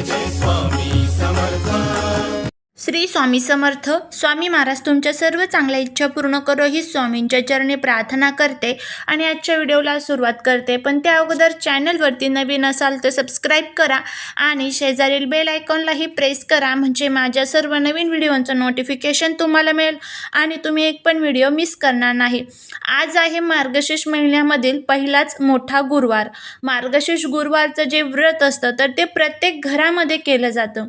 जय जय स्वामी समर्थ श्री स्वामी समर्थ. स्वामी महाराज तुमच्या सर्व चांगल्या इच्छा पूर्ण करो ही स्वामींच्या चरणी प्रार्थना करते आणि आजच्या व्हिडिओला सुरुवात करते. पण त्या अगोदर चॅनलवरती नवीन असाल तर सबस्क्राईब करा आणि शेजारील बेल आयकॉनलाही प्रेस करा म्हणजे माझ्या सर्व नवीन व्हिडिओचं नोटिफिकेशन तुम्हाला मिळेल आणि तुम्ही एक पण व्हिडिओ मिस करणार नाही. आज आहे मार्गशीर्ष महिन्यामधील पहिलाच मोठा गुरुवार. मार्गशीर्ष गुरुवारचं जे व्रत असतं तर ते प्रत्येक घरामध्ये केलं जातं.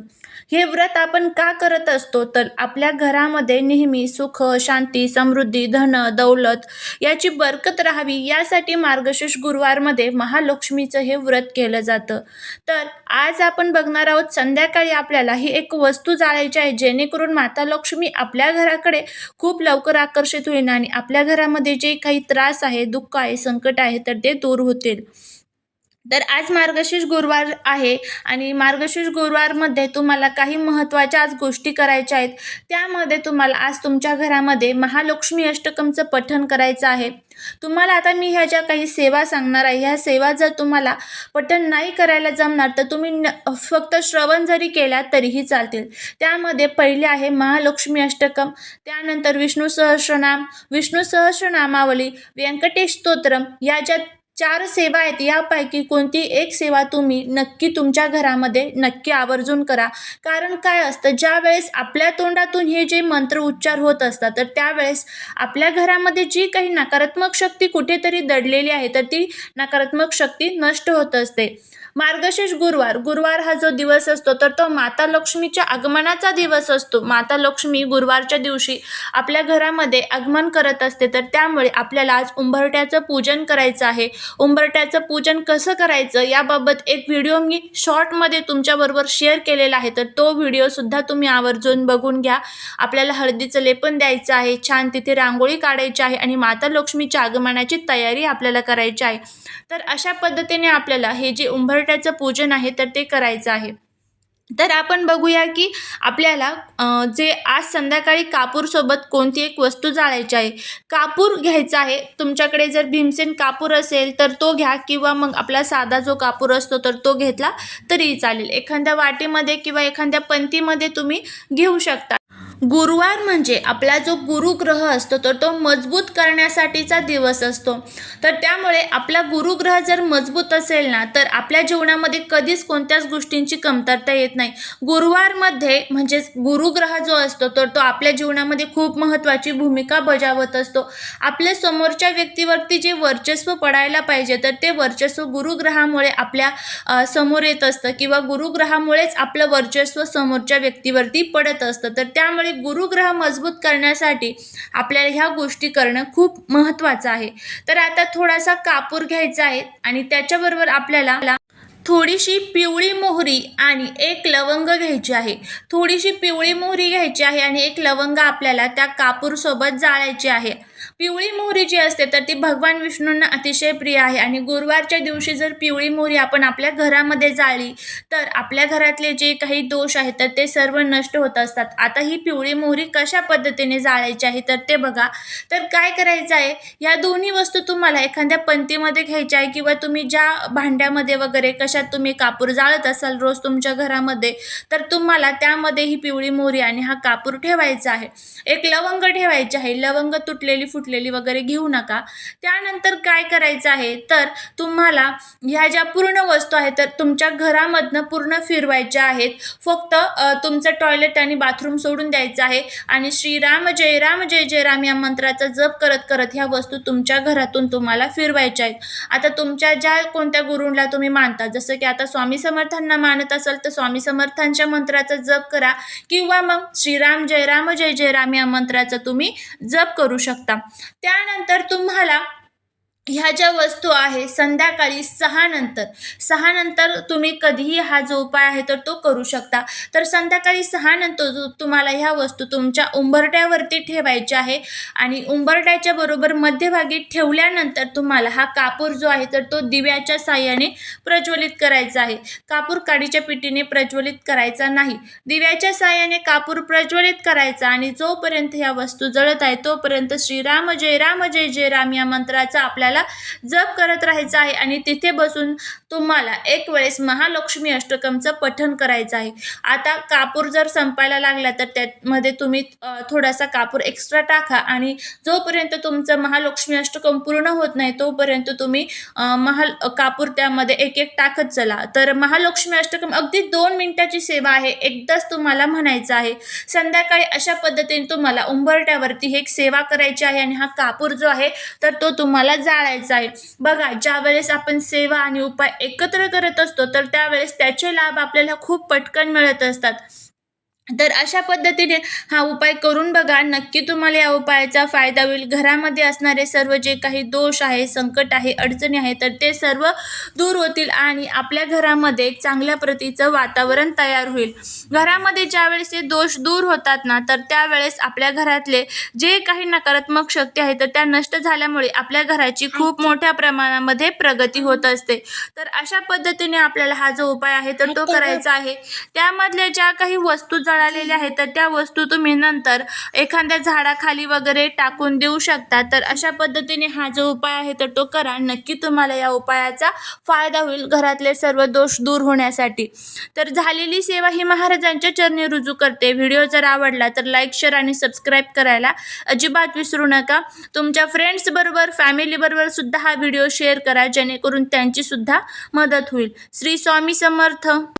हे व्रत आपण का करत असतो? तर आपल्या घरामध्ये नेहमी सुख शांती समृद्धी धन दौलत याची बरकत राहावी यासाठी मार्गशीर्ष गुरुवारमध्ये महालक्ष्मीचं हे व्रत केलं जातं. तर आज आपण बघणार आहोत संध्याकाळी आपल्याला ही एक वस्तू जाळायची आहे जेणेकरून माता लक्ष्मी आपल्या घराकडे खूप लवकर आकर्षित होईल आणि आपल्या घरामध्ये जे काही त्रास आहे दुःख आहे संकट आहे तर ते दूर होतील. तर आज मार्गशीर्ष गुरुवार आहे आणि मार्गशीर्ष गुरुवारमध्ये तुम्हाला काही महत्त्वाच्या आज गोष्टी करायच्या आहेत. त्यामध्ये तुम्हाला आज तुमच्या घरामध्ये महालक्ष्मी अष्टकमचं पठण करायचं आहे. तुम्हाला आता मी ह्या ज्या काही सेवा सांगणार आहे ह्या सेवा जर तुम्हाला पठण नाही करायला जमणार तर तुम्ही न फक्त श्रवण जरी केल्या तरीही चालतील. त्यामध्ये पहिले आहे महालक्ष्मी अष्टकम त्यानंतर विष्णू सहस्रनाम विष्णू सहस्रनामावली व्यंकटेश स्तोत्रम या ज्या चार सेवा आहेत. यापैकी कोणती? एक सेवा तुम्ही नक्की तुमच्या घरामध्ये नक्की आवर्जून करा. कारण काय असतं? ज्या वेळेस आपल्या तोंडातून हे जे मंत्र उच्चार होत असतात तर त्यावेळेस आपल्या घरामध्ये जी काही नकारात्मक शक्ती कुठेतरी दडलेली आहे तर ती नकारात्मक शक्ती नष्ट होत असते. मार्गशीर्ष गुरुवार. गुरुवार हा जो दिवस असतो तर तो माता लक्ष्मीच्या आगमनाचा दिवस असतो. माता लक्ष्मी गुरुवारच्या दिवशी आपल्या घरामध्ये आगमन करत असते तर त्यामुळे आपल्याला आज उंबरट्याचं पूजन करायचं आहे. उंबरट्याचं पूजन कसं करायचं याबाबत एक व्हिडिओ मी शॉर्टमध्ये तुमच्याबरोबर शेअर केलेला आहे तर तो व्हिडिओसुद्धा तुम्ही आवर्जून बघून घ्या. आपल्याला हळदीचं लेपन द्यायचं आहे छान तिथे रांगोळी काढायची आहे आणि माता लक्ष्मीच्या आगमनाची तयारी आपल्याला करायची आहे. तर अशा पद्धतीने आपल्याला हे जे उंबरट्याचं पूजन आहे तर ते करायचं आहे. तर आपण बघूया की आपल्याला जे आज संध्याकाळी कापूरसोबत कोणती एक वस्तू जाळायची आहे कापूर घ्यायचा आहे. तुमच्याकडे जर भीमसेन कापूर असेल तर तो घ्या किंवा मग आपला साधा जो कापूर असतो तर तो घेतला तरीही चालेल. एखाद्या वाटीमध्ये किंवा एखाद्या पंतीमध्ये तुम्ही घेऊ शकता. गुरुवार म्हणजे आपला जो गुरुग्रह असतो तर तो मजबूत करण्यासाठीचा दिवस असतो. तर त्यामुळे आपला गुरुग्रह जर मजबूत असेल ना तर आपल्या जीवनामध्ये कधीच कोणत्याच गोष्टींची कमतरता येत नाही. गुरुवारमध्ये म्हणजेच गुरुग्रह जो असतो तर तो आपल्या जीवनामध्ये खूप महत्त्वाची भूमिका बजावत असतो. आपल्या समोरच्या व्यक्तीवरती जे वर्चस्व पडायला पाहिजे तर ते वर्चस्व गुरुग्रहामुळे आपल्यासमोर येत असतं किंवा गुरुग्रहामुळेच आपलं वर्चस्व समोरच्या व्यक्तीवरती पडत असतं. तर त्यामुळे गुरुग्रह मजबूत करण्यासाठी आपल्याला ह्या गोष्टी करणं खूप महत्त्वाचं आहे. तर आता थोडासा कापूर घ्यायचा आहे आणि त्याच्याबरोबर आपल्याला थोडीशी पिवळी मोहरी आणि एक लवंग घ्यायची आहे. थोडीशी पिवळी मोहरी घ्यायची आहे आणि एक लवंग आपल्याला त्या कापूरसोबत जाळायची आहे. पिवळी मोहरी जी असते तर ती भगवान विष्णूंना अतिशय प्रिय आहे. आणि गुरुवारच्या दिवशी जर पिवळी मोहरी आपण आपल्या घरामध्ये जाळली तर आपल्या घरातले जे काही दोष आहेत तर ते सर्व नष्ट होत असतात. आता ही पिवळी मोहरी कशा पद्धतीने जाळायची आहे तर ते बघा. तर काय करायचं आहे? ह्या दोन्ही वस्तू तुम्हाला एखाद्या पंतीमध्ये घ्यायच्या आहे किंवा तुम्ही ज्या भांड्यामध्ये वगैरे कशात तुम्ही कापूर जाळत असाल रोज तुमच्या घरामध्ये तर तुम्हाला त्यामध्ये ही पिवळी मोहरी आणि हा कापूर ठेवायचा आहे. एक लवंग ठेवायची आहे. लवंग तुटलेली फुटली फुटलेली वगैरे घेऊ नका. त्यानंतर काय करायचं आहे? तर तुम्हाला ह्या ज्या पूर्ण वस्तू आहेत तर तुमच्या घरामधनं पूर्ण फिरवायच्या आहेत. फक्त तुमचं टॉयलेट आणि बाथरूम सोडून द्यायचं आहे. आणि श्रीराम जय राम जय जय राम या मंत्राचा जप करत करत ह्या वस्तू तुमच्या घरातून तुम्हाला फिरवायच्या आहेत. आता तुमच्या ज्या कोणत्या गुरूंला तुम्ही मानता जसं की आता स्वामी समर्थांना मानत असाल तर स्वामी समर्थांच्या मंत्राचा जप करा. किंवा मग श्रीराम जय राम जय जय राम या मंत्राचा तुम्ही जप करू शकता. त्यानंतर तुम्हाला ह्या ज्या वस्तू आहे संध्याकाळी सहानंतर सहानंतर तुम्ही कधीही हा जो उपाय आहे तर तो करू शकता. तर संध्याकाळी सहानंतर जो तुम्हाला ह्या वस्तू तुमच्या उंबरट्यावरती ठेवायच्या आहे आणि उंबरट्याच्या बरोबर मध्यभागी ठेवल्यानंतर तुम्हाला हा कापूर जो आहे तर तो दिव्याच्या साह्याने प्रज्वलित करायचा आहे. कापूर काडीच्या पिटीने प्रज्वलित करायचा नाही. दिव्याच्या साह्याने कापूर प्रज्वलित करायचा आणि जोपर्यंत ह्या वस्तू जळत आहे तोपर्यंत श्रीराम जय राम जय जय राम या मंत्राचा आपल्याला आपल्याला जप करत राहायचं आहे आणि तिथे बसून तुम्हाला एक वेळेस महालक्ष्मी अष्टकमचं पठण करायचं आहे. आता कापूर जर संपायला लागला तर त्यामध्ये तुम्ही थोडासा कापूर एक्स्ट्रा टाका आणि जोपर्यंत तुमचं महालक्ष्मी अष्टकम पूर्ण होत नाही तोपर्यंत तुम्ही महा महाल कापूर त्यामध्ये एक एक टाकत चला. तर महालक्ष्मी अष्टकम अगदी दोन मिनिटाची सेवा आहे एकदाच तुम्हाला म्हणायचं आहे. संध्याकाळी अशा पद्धतीने तुम्हाला उंबरट्यावरती एक सेवा करायची आहे आणि हा कापूर जो आहे तर तो तुम्हाला टाळायचा आहे. बघा ज्या वेळेस आपण सेवा आणि उपाय एकत्र करत असतो तर त्यावेळेस त्याचे लाभ आपल्याला खूप पटकन मिळत असतात. तर अशा पद्धतीने हा उपाय करून बघा. नक्की तुम्हाला या उपायाचा फायदा होईल. घरामध्ये असणारे सर्व जे काही दोष आहे संकट आहे अडचणी आहे तर ते सर्व दूर होतील आणि आपल्या घरामध्ये एक चांगल्या प्रतीचं वातावरण तयार होईल. घरामध्ये ज्यावेळेस हे दोष दूर होतात ना तर त्यावेळेस आपल्या घरातले जे काही नकारात्मक शक्ती आहे तर त्या नष्ट झाल्यामुळे आपल्या घराची खूप मोठ्या प्रमाणामध्ये प्रगती होत असते. तर अशा पद्धतीने आपल्याला हा जो उपाय आहे तर तो करायचा आहे. त्यामधल्या ज्या काही वस्तू जळालेल्या आहेत तर त्या वस्तू तुम्ही नंतर एखाद्या झाडाखाली वगैरे टाकून देऊ शकता. तर अशा पद्धतीने हा जो उपाय आहे तर तो करा. नक्की तुम्हाला या उपायाचा फायदा होईल घरातले सर्व दोष दूर होण्यासाठी. तर झालेली सेवा ही महाराजांच्या चरणी रुजू करते. व्हिडिओ जर आवडला तर लाईक शेअर आणि सबस्क्राईब करायला अजिबात विसरू नका. तुमच्या फ्रेंड्सबरोबर फॅमिलीबरोबर सुद्धा हा व्हिडिओ शेअर करा जेणेकरून त्यांची सुद्धा मदत होईल. श्री स्वामी समर्थ.